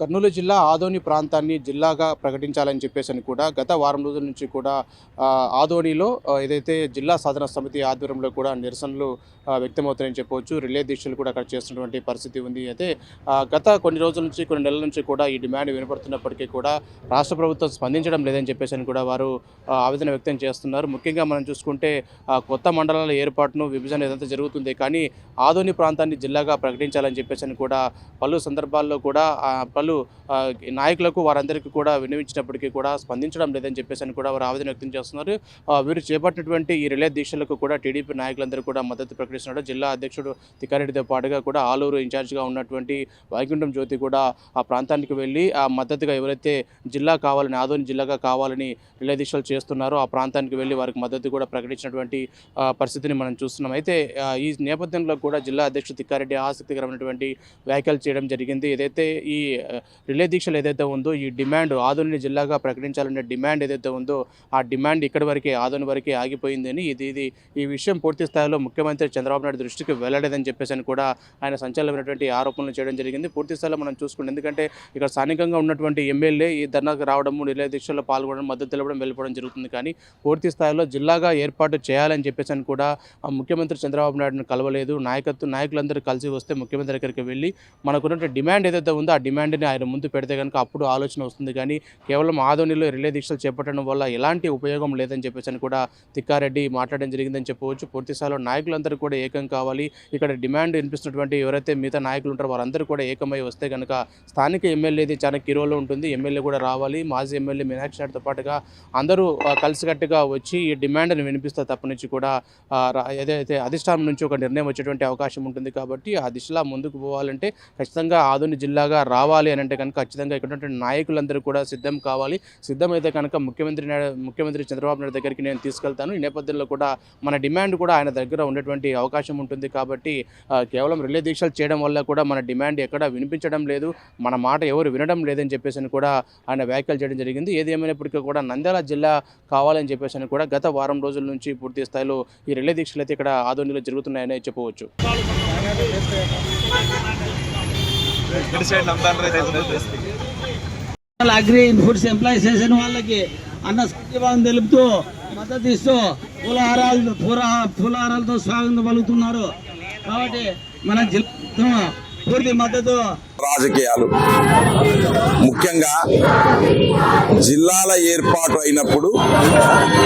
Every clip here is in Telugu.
కర్నూలు జిల్లా ఆదోని ప్రాంతాన్ని జిల్లాగా ప్రకటించాలని చెప్పేసి అని కూడా గత వారం రోజుల నుంచి కూడా ఆదోనిలో ఏదైతే జిల్లా సాధన సమితి ఆధ్వర్యంలో కూడా నిరసనలు వ్యక్తమవుతాయని చెప్పవచ్చు. రిలే దీక్షలు కూడా అక్కడ చేస్తున్నటువంటి పరిస్థితి ఉంది. అయితే గత కొన్ని రోజుల నుంచి కొన్ని నెలల నుంచి కూడా ఈ డిమాండ్ వినపడుతున్నప్పటికీ కూడా రాష్ట్ర ప్రభుత్వం స్పందించడం లేదని చెప్పేసి అని కూడా వారు ఆవేదన వ్యక్తం చేస్తున్నారు. ముఖ్యంగా మనం చూసుకుంటే కొత్త మండలాల ఏర్పాటును విభజన ఏదంతా జరుగుతుంది. కానీ ఆదోని ప్రాంతాన్ని జిల్లాగా ప్రకటించాలని చెప్పేసి అని కూడా పలు సందర్భాల్లో కూడా వాళ్ళు నాయకులకు వారందరికీ కూడా విన్నవించినప్పటికీ కూడా స్పందించడం లేదని చెప్పేసి అని కూడా వారు ఆవేదన వ్యక్తం చేస్తున్నారు. వీరు చేపట్టినటువంటి ఈ రిలే దీక్షలకు కూడా టీడీపీ నాయకులందరూ కూడా మద్దతు ప్రకటిస్తున్నారు. జిల్లా అధ్యక్షుడు తిక్కారెడ్డితో పాటుగా కూడా ఆలూరు ఇన్ఛార్జ్గా ఉన్నటువంటి వైకుంఠం జ్యోతి కూడా ఆ ప్రాంతానికి వెళ్ళి ఆ మద్దతుగా ఎవరైతే జిల్లా కావాలని ఆదోని జిల్లాగా కావాలని రిలే దీక్షలు చేస్తున్నారో ఆ ప్రాంతానికి వెళ్ళి వారికి మద్దతు కూడా ప్రకటించినటువంటి పరిస్థితిని మనం చూస్తున్నాం. అయితే ఈ నేపథ్యంలో కూడా జిల్లా అధ్యక్షుడు తిక్కారెడ్డి ఆసక్తికరమైనటువంటి వ్యాఖ్యలు చేయడం జరిగింది. ఏదైతే ఈ రిలే దీక్షలు ఏదైతే ఉందో ఈ డిమాండ్ ఆదోని జిల్లాగా ప్రకటించాలనే డిమాండ్ ఏదైతే ఉందో ఆ డిమాండ్ ఇక్కడి వరకే ఆదోని వరకే ఆగిపోయిందని ఇది ఇది ఈ విషయం పూర్తి స్థాయిలో ముఖ్యమంత్రి చంద్రబాబు నాయుడు దృష్టికి వెళ్ళలేదని చెప్పేసి అని కూడా ఆయన సంచలనమైనటువంటి ఆరోపణలు చేయడం జరిగింది. పూర్తి స్థాయిలో మనం చూసుకుంటే ఎందుకంటే ఇక్కడ స్థానికంగా ఉన్నటువంటి ఎమ్మెల్యే ఈ ధర్నాకు రావడము రిలే దీక్షల్లో పాల్గొనడం మద్దతు తెలపడం వెళ్ళిపోవడం జరుగుతుంది. కానీ పూర్తి స్థాయిలో జిల్లాగా ఏర్పాటు చేయాలని చెప్పేసి అని కూడా ఆ ముఖ్యమంత్రి చంద్రబాబు నాయుడుని కలవలేదు. నాయకత్వం నాయకులందరూ కలిసి వస్తే ముఖ్యమంత్రి దగ్గరికి వెళ్ళి మనకున్నటువంటి డిమాండ్ ఏదైతే ఉందో ఆ డిమాండ్ని ఆయన ముందు పెడితే కనుక అప్పుడు ఆలోచన వస్తుంది. కానీ కేవలం ఆధోనిలో రిలే దీక్షలు చేపట్టడం వల్ల ఎలాంటి ఉపయోగం లేదని చెప్పేసి అని కూడా తిక్కారెడ్డి మాట్లాడడం జరిగిందని చెప్పవచ్చు. పూర్తిస్థాయిలో నాయకులందరూ కూడా ఏకం కావాలి. ఇక్కడ డిమాండ్ వినిపిస్తున్నటువంటి ఎవరైతే మిగతా నాయకులు ఉంటారో వారందరూ కూడా ఏకమై వస్తే కనుక స్థానిక ఎమ్మెల్యేది చాలా కిరోలో ఉంటుంది. ఎమ్మెల్యే కూడా రావాలి. మాజీ ఎమ్మెల్యే మీనాక్షి నాయుడుతో పాటుగా అందరూ కలిసికట్టుగా వచ్చి ఈ డిమాండ్ని వినిపిస్తే తప్ప నుంచి కూడా రా- ఏదైతే అధిష్టానం నుంచి ఒక నిర్ణయం వచ్చేటువంటి అవకాశం ఉంటుంది కాబట్టి ఆ దిశలా ముందుకు పోవాలంటే ఖచ్చితంగా ఆధునిక జిల్లాగా రావాలి అని అంటే కనుక ఖచ్చితంగా ఇక్కడ నాయకులందరూ కూడా సిద్ధం కావాలి. సిద్ధమైతే కనుక ముఖ్యమంత్రి ముఖ్యమంత్రి చంద్రబాబు నాయుడు దగ్గరికి నేను తీసుకెళ్తాను. ఈ నేపథ్యంలో కూడా మన డిమాండ్ కూడా ఆయన దగ్గర ఉండేటువంటి అవకాశం ఉంటుంది కాబట్టి కేవలం రిలే దీక్షలు చేయడం వల్ల కూడా మన డిమాండ్ ఎక్కడ వినిపించడం లేదు. మన మాట ఎవరు వినడం లేదని చెప్పేసి అని కూడా ఆయన వ్యాఖ్యలు చేయడం జరిగింది. ఏది ఏమైనప్పటికీ కూడా నంద్యాల జిల్లా కావాలని చెప్పేసి అని కూడా గత వారం రోజుల నుంచి పూర్తి స్థాయిలో ఈ రిలే దీక్షలు అయితే ఇక్కడ ఆదోనిలో జరుగుతున్నాయని చెప్పవచ్చు. అగ్రి ఇన్పుట్స్ ఎంప్లాయ్ చేసిన వాళ్ళకి అన్న సత్యభావం తెలుపుతూ మద్దతు ఇస్తూ పూలహారాలు పూల పూలహారాలతో స్వాగతం పలుకుతున్నారు. కాబట్టి మన జిల్లా పూర్తి మద్దతు. రాజకీయాలు. ముఖ్యంగా జిల్లాల ఏర్పాటు అయినప్పుడు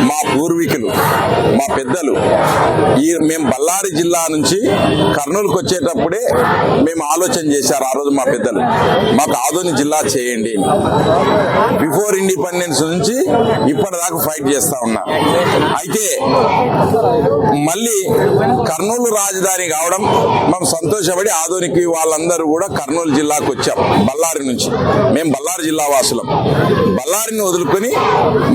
మా పూర్వీకులు మా పెద్దలు ఈ మేము బళ్ళారి జిల్లా నుంచి కర్నూలుకు వచ్చేటప్పుడే మేము ఆలోచన చేశారు ఆ రోజు మా పెద్దలు మాకు ఆదోని జిల్లా చేయండి బిఫోర్ ఇండిపెండెన్స్ నుంచి ఇప్పటిదాకా ఫైట్ చేస్తా ఉన్నా. అయితే మళ్ళీ కర్నూలు రాజధాని కావడం మేము సంతోషపడి ఆదోనికి వాళ్ళందరూ కూడా కర్నూలు జిల్లాకు వచ్చాం బళ్ళారి నుంచి. మేము బళ్ళారి జిల్లా వాసులం. బళ్ళారిని వదులుకొని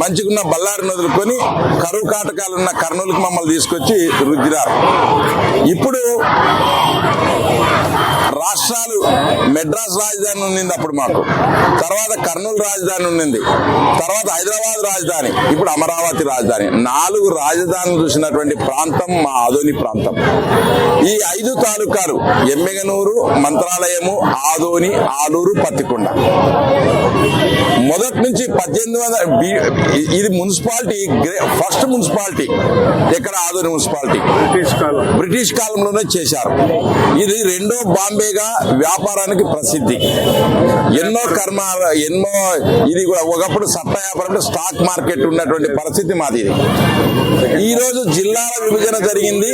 మంచిగున్న బళ్ళారిని వదులుకొని కరువు కాటకాలు ఉన్న కర్నూలుకి మమ్మల్ని తీసుకొచ్చి రుద్దిరారు. ఇప్పుడు రాష్ట్రాలు మెడ్రాస్ రాజధాని ఉండింది అప్పుడు మాకు. తర్వాత కర్నూలు రాజధాని ఉండింది తర్వాత హైదరాబాద్ రాజధాని ఇప్పుడు అమరావతి రాజధాని. నాలుగు రాజధానులు చూసినటువంటి ప్రాంతం మా ఆదోని ప్రాంతం. ఈ ఐదు తాలూకాలు ఎమ్మెగనూరు మంత్రాలయము ఆదోని ఆలూరు పత్తికొండ. మొదటి నుంచి పద్దెనిమిది వందల ఇది మున్సిపాలిటీ ఫస్ట్ మున్సిపాలిటీ ఎక్కడ ఆదోని మున్సిపాలిటీ? బ్రిటిష్ కాలం. బ్రిటిష్ కాలంలోనే చేశారు. ఇది రెండో బాంబేగా వ్యాపారానికి ప్రసిద్ధి. ఎన్నో కర్మ ఎన్నో ఇది కూడా ఒకప్పుడు సట్ట వ్యాపారం స్టాక్ మార్కెట్ ఉన్నటువంటి పరిస్థితి మాది ఇది. ఈ రోజు జిల్లాల విభజన జరిగింది.